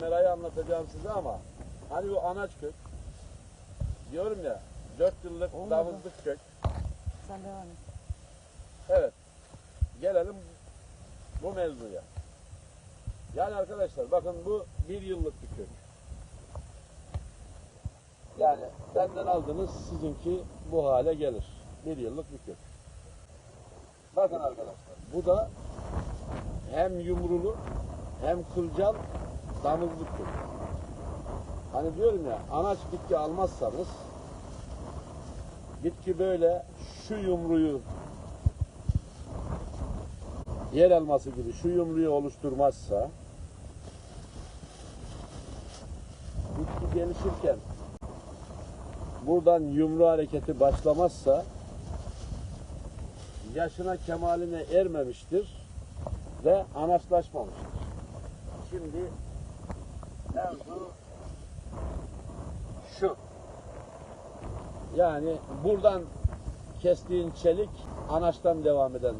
merayı anlatacağım size ama hani bu anaç kök diyorum ya 4 yıllık Olmadı. damızlık kök. Sen devam et. Evet. Gelelim bu mevzuya. Yani arkadaşlar bakın bu bir yıllık bir kök. Yani benden aldınız sizinki bu hale gelir. Bir yıllık bir kök. Bakın arkadaşlar bu da hem yumrulu hem kılcal damızlık kök. Hani diyorum ya anaç bitki almazsanız bitki böyle şu yumruyu yer elması gibi şu yumruyu oluşturmazsa bitki gelişirken buradan yumru hareketi başlamazsa yaşına kemaline ermemiştir ve anaçlaşmamıştır. Şimdi mevzu şu. Yani buradan kestiğin çelik anaçtan devam eden